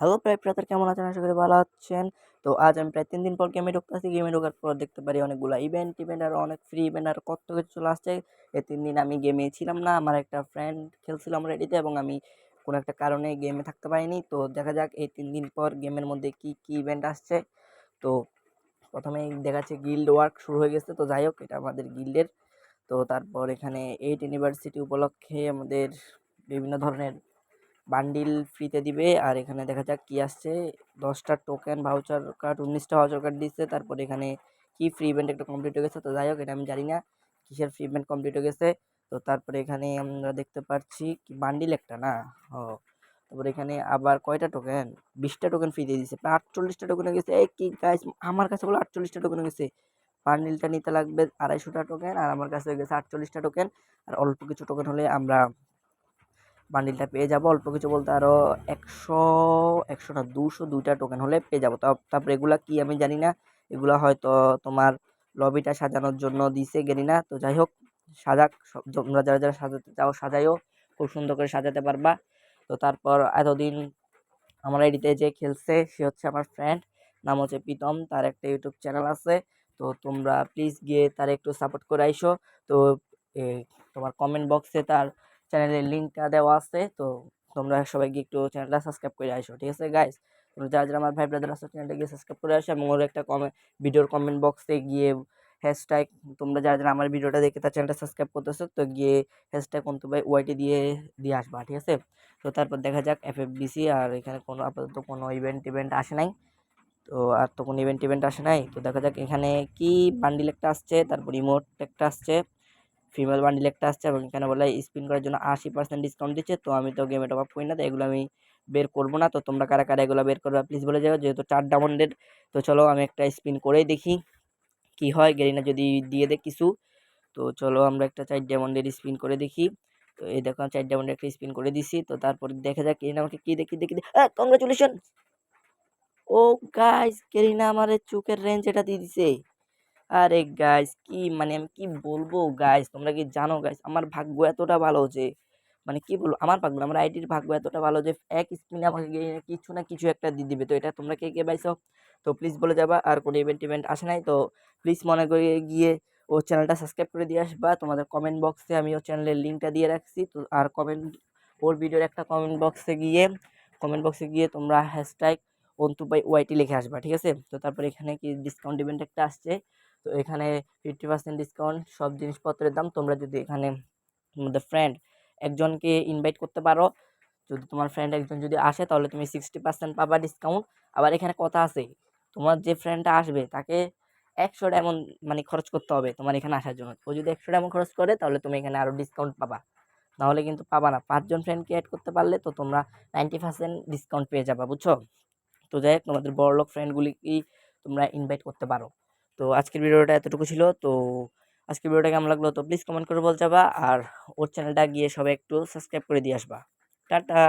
Hello প্রায় প্রাতার, কেমন আছেন? আশা করি ভালো আছেন। তো আজ আমি প্রায় তিন দিন পর গেমে ঢুকতেছি। গেমে ঢোকার পর দেখতে পারি অনেকগুলো ইভেন্ট ইভেন্ট আর অনেক ফ্রি ইভেন্ট আর কত কিছু চলে আসছে। এই তিন দিন আমি গেমে ছিলাম না। আমার একটা ফ্রেন্ড খেলছিলাম রেডিতে এবং আমি কোনো একটা কারণে গেমে থাকতে পারিনি। তো দেখা যাক এই তিন দিন পর গেমের মধ্যে কি কি ইভেন্ট আসছে। তো প্রথমে দেখাচ্ছে গিল্ড ওয়ার্ক শুরু হয়ে গেছে। তো যাই হোক, এটা আমাদের গিল্ডের তো তারপর এখানে এইট ইউনিভার্সিটি উপলক্ষে আমাদের বিভিন্ন ধরনের বান্ডিল ফ্রিতে দিবে। আর এখানে দেখা যাক কি আসছে। দশটা টোকেন ভাউচার কার্ড উনিশটা ভাউচার কার্ড দিচ্ছে। তারপর এখানে কি ফ্রি ইভেন্ট একটা কমপ্লিট হয়ে গেছে। তো যাই হোক, এটা আমি জানি না কিসের ফ্রি ইভেন্ট কমপ্লিট হয়ে গেছে। তো তারপরে এখানে আমরা দেখতে পাচ্ছি কি বান্ডিল একটা না? ও তারপরে এখানে আবার কয়টা টোকেন বিশটা টোকেন ফ্রি দিয়ে দিচ্ছে প্রায় আটচল্লিশটা টোকেন হয়ে গেছে। এই কি গাছ আমার কাছে বলো আটচল্লিশটা টোকেন হয়ে গেছে। বান্ডিলটা নিতে লাগবে আড়াইশোটা টোকেন আর আমার কাছে হয়ে গেছে আটচল্লিশটা টোকেন আর অল্প কিছু টোকেন হলে আমরা বান্ডিলটা পেয়ে যাব। অল্প কিছু বলতে আরও একশো একশো না, দুশো দুইটা টোকেন হলে পেয়ে যাব। তারপরে এগুলা কি আমি জানি না। এগুলো হয়তো তোমার লবিটা সাজানোর জন্য দিছে, গেলি না। তো যাই হোক, সাজাক। তোমরা যারা যারা সাজাতে চাও, সাজাইও। খুব সুন্দর করে সাজাতে পারবা। তো তারপর এতদিন আমার আইডিতে যে খেলছে, সে হচ্ছে আমার ফ্রেন্ড নাম হচ্ছে প্রীতম। তার একটা ইউটিউব চ্যানেল আছে। তো তোমরা প্লিজ গিয়ে তার একটু সাপোর্ট করে আইসো। তো তোমার কমেন্ট বক্সে তার চ্যানেলের লিঙ্কটা দেওয়া আছে। তো তোমরা সবাই গিয়ে একটু চ্যানেলটা সাবস্ক্রাইব করে আসো, ঠিক আছে গাইস তোমরা যারা যারা আমার ভাই ব্রাদার আছে, চ্যানেলটা গিয়ে সাবস্ক্রাইব করে আসো এবং ওর একটা কমেন্ট ভিডিওর কমেন্ট বক্সে গিয়ে হ্যাশট্যাগ তোমরা যারা যারা আমার ভিডিওটা দেখে তার চ্যানেলটা সাবস্ক্রাইব করতেছো, তো গিয়ে হ্যাশট্যাগ অন্তু ভাই ওয়াইটি দিয়ে দিয়ে আসবা, ঠিক আছে? তো তারপর দেখা যাক এফ এফ বিসি আর এখানে কোনো, আপাতত কোনো ইভেন্ট ইভেন্ট আসে নাই। তো আর তো কোনো ইভেন্ট ইভেন্ট আসে নাই। তো দেখা যাক এখানে কি বান্ডিল একটা আসছে, তারপর রিমোট একটা আসছে। ফিমেল বান্ডিল একটা আসছে এবং এখানে বলে স্পিন করার জন্য আশি পার্সেন্ট ডিসকাউন্ট দিচ্ছে। তো আমি তো গেমে টপ আপ করি না, তো এগুলো আমি বের করব না। তো তোমরা কারা কারা এগুলো বের করবে প্লিজ বলে যাও, যেহেতু চার ডায়মন্ডের তো চলো আমি একটা স্পিন করেই দেখি কি হয়। গেরিনা যদি দিয়ে দেয় কিছু, তো চলো আমরা একটা চার ডায়মন্ডের স্পিন করে দেখি। তো এই দেখো চার ডায়মন্ডের একটা স্পিন করে দিছি, তো তারপর দেখা যাক গেরিনা আমাকে কি দেখি দেখি কংগ্রাচুলেশন ও গাইস গেরিনা আমার চোখের রেঞ্জ এটা দিয়ে দিছে। আরে গাইস কি মানে আমি কি বলব গাইস তোমরা কি জানো গাইস আমার ভাগ্য এতটা ভালো যে মানে কি বলব? আমার ভাগ্য আমার আইডির ভাগ্য এতটা ভালো যে, এক স্পিনে আমাকে কিছু না কিছু একটা দিয়ে দিবে। তো এটা তোমরা কে কে পাইছো? তো প্লিজ বলে যাবা, আর কোনো ইভেন্ট ইভেন্ট আসে নাই, তো প্লিজ মনে করে গিয়ে ও চ্যানেলটা সাবস্ক্রাইব করে দিয়ে আসবা। তোমাদের কমেন্ট বক্সে আমি ও চ্যানেলের লিঙ্কটা দিয়ে রাখছি। তো আর কমেন্ট ওর ভিডিওর একটা কমেন্ট বক্সে গিয়ে কমেন্ট বক্সে গিয়ে তোমরা হ্যাশট্যাগ অন্তু বাই ওয়াইটি লিখে আসবা, ঠিক আছে? তো তারপর এখানে কি ডিসকাউন্ট ইভেন্ট একটা আসছে। তো এখানে ফিফটি পার্সেন্ট ডিসকাউন্ট সব জিনিসপত্রের দাম তোমরা যদি এখানে তোমাদের ফ্রেন্ড একজনকে ইনভাইট করতে পারো, যদি তোমার ফ্রেন্ড একজন যদি আসে তাহলে তুমি সিক্সটি পার্সেন্ট পাবা ডিসকাউন্ট আবার এখানে কথা আছে, তোমার যে ফ্রেন্ডটা আসবে তাকে একশো এমন মানে খরচ করতে হবে তোমার এখানে আসার জন্য। ও যদি একশো এমন খরচ করে তাহলে তুমি এখানে আরও ডিসকাউন্ট পাবা। নাহলে কিন্তু পাবা না। পাঁচজন ফ্রেন্ডকে অ্যাড করতে পারলে তো তোমরা নাইনটি পার্সেন্ট ডিসকাউন্ট পেয়ে যাবা, বুঝছ? তো যাই হোক, তোমাদের বড়লোক ফ্রেন্ডগুলিকেই তোমরা ইনভাইট করতে পারো। তো আজকের ভিডিওটা এতটুকু ছিল। তো আজকের ভিডিওটা কেমন লাগল তো প্লিজ কমেন্ট করে বল যাবা। আর ওর চ্যানেলটা গিয়ে সবাই একটু সাবস্ক্রাইব করে দিয়ে আসবা। টাটা!